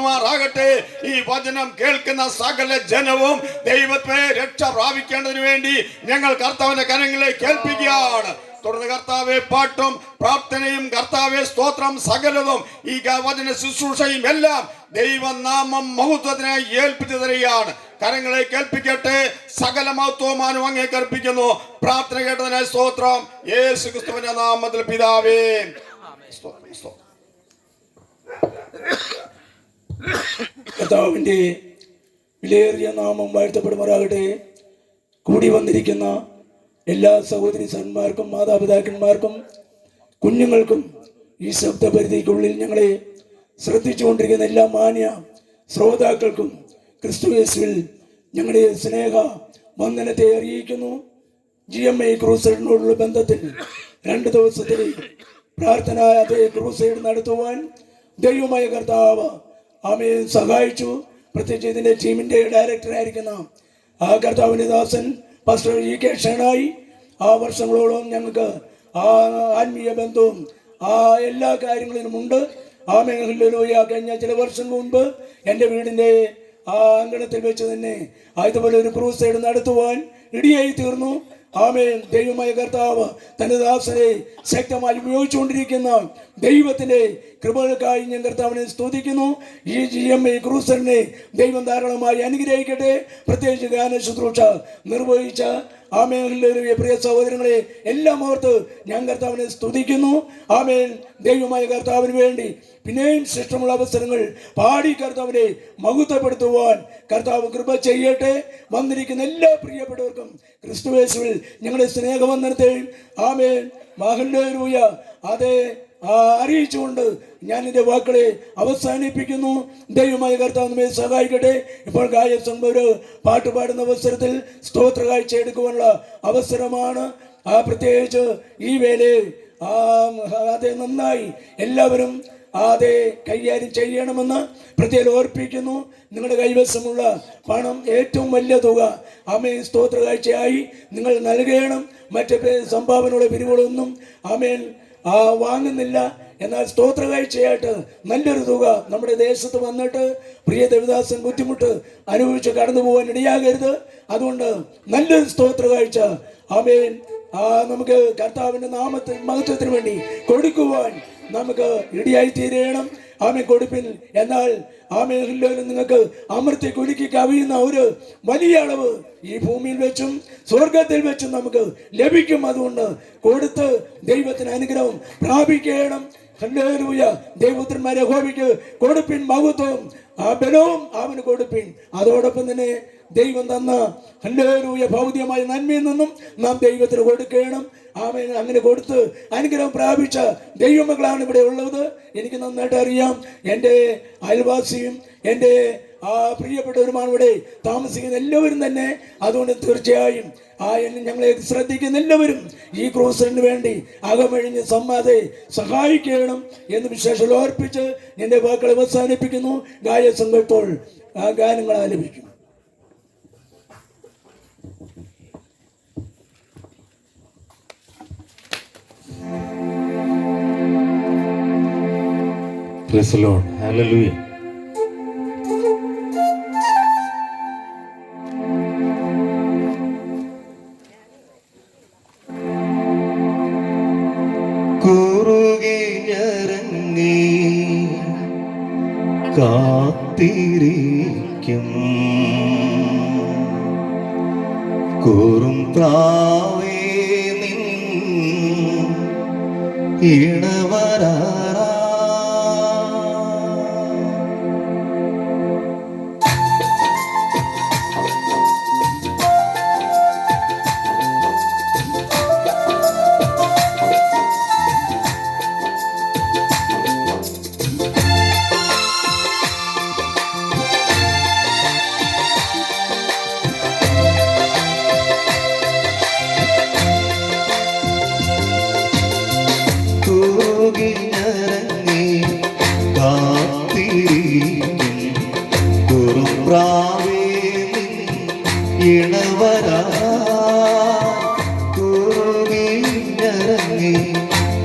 വാഴ്ത്തപ്പെടുമാറാകട്ടെ ഈ വചനം കേൾക്കുന്ന സകല ജനവും ദൈവത്തെ രക്ഷ പ്രാപിക്കേണ്ടതിന് വേണ്ടി ഞങ്ങൾ കർത്താവിന്റെ കരങ്ങളിലേക്ക് കേൾപ്പിക്കുകയാണ് തുടർന്ന് കർത്താവെ പാട്ടും പ്രാർത്ഥനയും കർത്താവെ സ്തോത്രം സകലതും ഈ വചന ശുശ്രൂഷയും എല്ലാം ദൈവനാമം മഹത്വത്തിനായി ഏൽപ്പിച്ചു തരികയാണ്. കരങ്ങളെ കേൾപ്പിക്കട്ടെ സകല മഹത്വമാനും അങ്ങേ കൽപ്പിക്കുന്നു പ്രാർത്ഥന കേട്ടതിനായി സ്തോത്രം. യേശു ക്രിസ്തുവിന്റെ നാമത്തിൽ പിതാവേ. സ്തോത്രം സ്തോത്രം കർത്താവിന്റെ വിലയേറിയ നാമം വാഴ്ത്തപ്പെടുമാറാകട്ടെ. കൂടി വന്നിരിക്കുന്ന എല്ലാ സഹോദരി സന്മാർക്കും മാതാപിതാക്കന്മാർക്കും കുഞ്ഞുങ്ങൾക്കും ഈ ശബ്ദപരിധിക്കുള്ളിൽ ഞങ്ങളെ ശ്രദ്ധിച്ചുകൊണ്ടിരിക്കുന്ന എല്ലാ മാന്യ ശ്രോതാക്കൾക്കും ക്രിസ്തു യേശുവിൽ ഞങ്ങളുടെ സ്നേഹ വന്ദനത്തെ അറിയിക്കുന്നു. ജി എം ഐ ക്രൂസൈഡിനോടുള്ള ബന്ധത്തിൽ രണ്ട് ദിവസത്തിൽ പ്രാർത്ഥന അതേ ക്രൂസൈഡ് നടത്തുവാൻ ദൈവമായ കർത്താവ് ആമയെ സഹായിച്ചു. പ്രത്യേകിച്ച് ഇതിന്റെ ടീമിന്റെ ഡയറക്ടറായിരിക്കുന്ന ആ കർത്താവിന്റെ ദാസൻ പാസ്റ്റർ ഇ കെ ഷണായി. ആ വർഷങ്ങളോളം ഞങ്ങൾക്ക് ആ ആത്മീയ ബന്ധവും ആ എല്ലാ കാര്യങ്ങളിലും ഉണ്ട്. ആ കഴിഞ്ഞ ചില വർഷം മുൻപ് എന്റെ വീടിന്റെ ആ അങ്കണത്തിൽ വെച്ച് തന്നെ അതുപോലെ ഒരു ക്രൂസ് സൈഡ് നടത്തുവാൻ ഇടിയായി തീർന്നു. ആമേൻ. ദൈവമായ കർത്താവ് തന്റെ ദാസനെ ശക്തമായി ഉപയോഗിച്ചുകൊണ്ടിരിക്കുന്ന ദൈവത്തിന്റെ കൃപകൾക്കായി ഞാൻ കർത്താവിനെ സ്തുതിക്കുന്നു. ഈ ജി എം ഐ ക്രൂസറിനെ ദൈവം ധാരാളമായി അനുഗ്രഹിക്കട്ടെ. പ്രത്യേകിച്ച് ഗാന ശുശ്രൂഷ നിർവഹിച്ച ആമേലിലെ പ്രിയ സഹോദരങ്ങളെ എല്ലാം ഓർത്ത് ഞാൻ കർത്താവിനെ സ്തുതിക്കുന്നു. ആമേൽ ദൈവമായ കർത്താവിന് വേണ്ടി പിന്നെയും ശ്രേഷ്ഠമുള്ള അവസരങ്ങൾ പാടി കർത്താവിനെ മഹത്വപ്പെടുത്തുവാൻ കർത്താവ് കൃപ ചെയ്യട്ടെ. വന്നിരിക്കുന്ന എല്ലാ പ്രിയപ്പെട്ടവർക്കും ക്രിസ്തുവേശുവിൽ ഞങ്ങളുടെ സ്നേഹവന്ദനത്തെയും ആമേൽ മഹല്ലൂയ അതെ അറിയിച്ചുകൊണ്ട് ഞാൻ എന്റെ വാക്കുകളെ അവസാനിപ്പിക്കുന്നു. ദൈവമായ കർത്താവ് നമ്മെ സഹായിക്കട്ടെ. ഇപ്പോൾ ഗായ സംഘം പാട്ട് പാടുന്ന അവസരത്തിൽ സ്തോത്ര കാഴ്ച എടുക്കുവാനുള്ള അവസരമാണ്. ആ പ്രത്യേകിച്ച് ഈ വേലയിൽ അതെ നന്നായി എല്ലാവരും അതെ കൈകാര്യം ചെയ്യണമെന്ന് പ്രത്യേകം ഓർപ്പിക്കുന്നു. നിങ്ങളുടെ കൈവശമുള്ള പണം ഏറ്റവും വലിയ തുക അമേൻ സ്തോത്ര കാഴ്ചയായി നിങ്ങൾ നൽകണം. മറ്റേ സംഭാവനയുടെ പിരിവുകളൊന്നും അമേൻ ആ വാങ്ങുന്നില്ല. എന്നാൽ സ്തോത്ര കാഴ്ചയായിട്ട് നല്ലൊരു തുക നമ്മുടെ ദേശത്ത് വന്നിട്ട് പ്രിയ ദേവദാസൻ ബുദ്ധിമുട്ട് അനുഭവിച്ച് കടന്നു പോകാൻ ഇടയാകരുത്. അതുകൊണ്ട് നല്ലൊരു സ്തോത്ര കാഴ്ച ആ നമുക്ക് കർത്താവിന്റെ നാമത്തിൽ മഹത്വത്തിന് വേണ്ടി കൊടുക്കുവാൻ നമുക്ക് ഇടിയായി തീരണം. ആമേ കൊടുപ്പിൻ. എന്നാൽ ആമേ മേഖലയിലും നിങ്ങൾക്ക് അമൃത്തി കുലുക്കി കവിയുന്ന ഒരു വലിയ അളവ് ഈ ഭൂമിയിൽ വെച്ചും സ്വർഗത്തിൽ വെച്ചും നമുക്ക് ലഭിക്കും. അതുകൊണ്ട് കൊടുത്ത് ദൈവത്തിന് അനുഗ്രഹം പ്രാപിക്കണം. ദൈവപുത്രന്മാരെ ഹോമിക്ക് കൊടുപ്പിൻ മഹത്വം. ആ ബലവും അവന് കൊടുപ്പിൻ. അതോടൊപ്പം തന്നെ ദൈവം തന്ന ഹല്ലേലൂയ ഭൗതികമായ നന്മയിൽ നിന്നും നാം ദൈവത്തിന് കൊടുക്കണം. ആമേൻ. അങ്ങനെ കൊടുത്ത് അനുഗ്രഹം പ്രാപിച്ച ദൈവമക്കളാണ് ഇവിടെ ഉള്ളത്. എനിക്ക് നന്നായിട്ട് അറിയാം. എന്റെ അയൽവാസിയും എന്റെ ആ പ്രിയപ്പെട്ടവരുമാണ് ഇവിടെ താമസിക്കുന്ന എല്ലാവരും തന്നെ. അതുകൊണ്ട് തീർച്ചയായും ആ എന്നെ ഞങ്ങളെ ശ്രദ്ധിക്കുന്ന എല്ലാവരും ഈ ക്രൂസറിന് വേണ്ടി അകമഴിഞ്ഞ് സമ്മാതെ സഹായിക്കണം എന്ന് വിശേഷം ഓർപ്പിച്ച് എന്റെ വാക്കുകൾ അവസാനിപ്പിക്കുന്നു. ഗായ സംഘത്തോൾ ആ ഗാനങ്ങൾ ആലപിക്കും കുറുകിഞ്ഞരങ്ങി കാത്തിരിക്കും. കൂറും പ്രാവേ നിൻ ഇണവരാറാ കുറുപ്രാവേ ഇളവരാ കുറുമീഞ്ഞറങ്ങി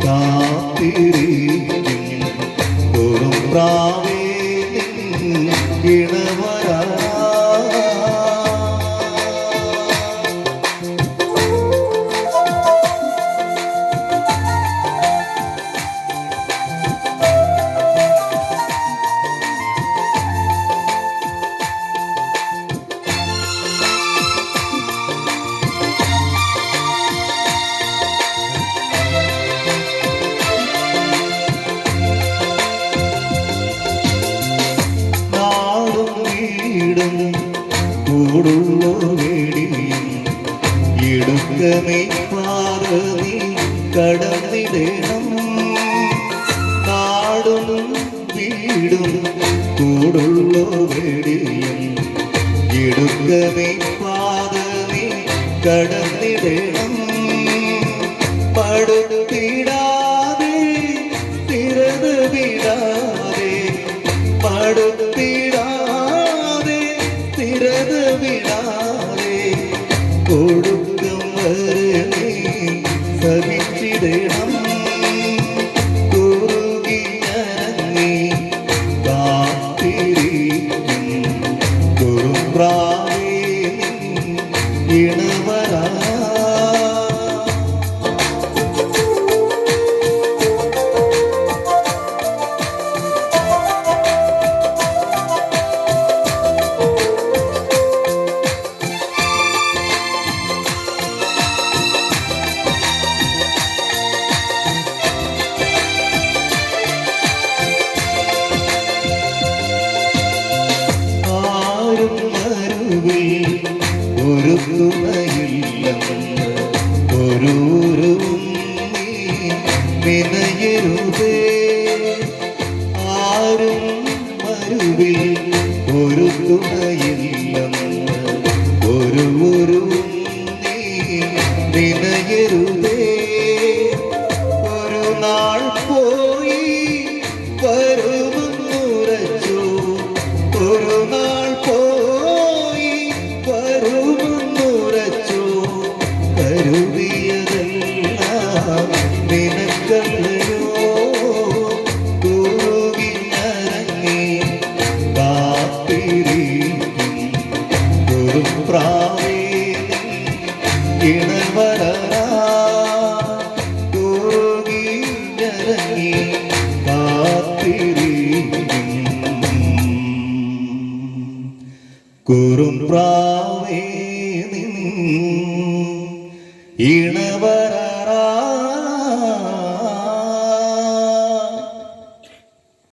കാത്തിരിക്കും. വീടും കൂടുള്ള വെടിയും. ഇടുക്കമേ പാതമേ കടന്നിടണം. പടുത്തിടാതെ തിരത് വിടാതെ പടുത്തി プラ കുറും പ്രാവേ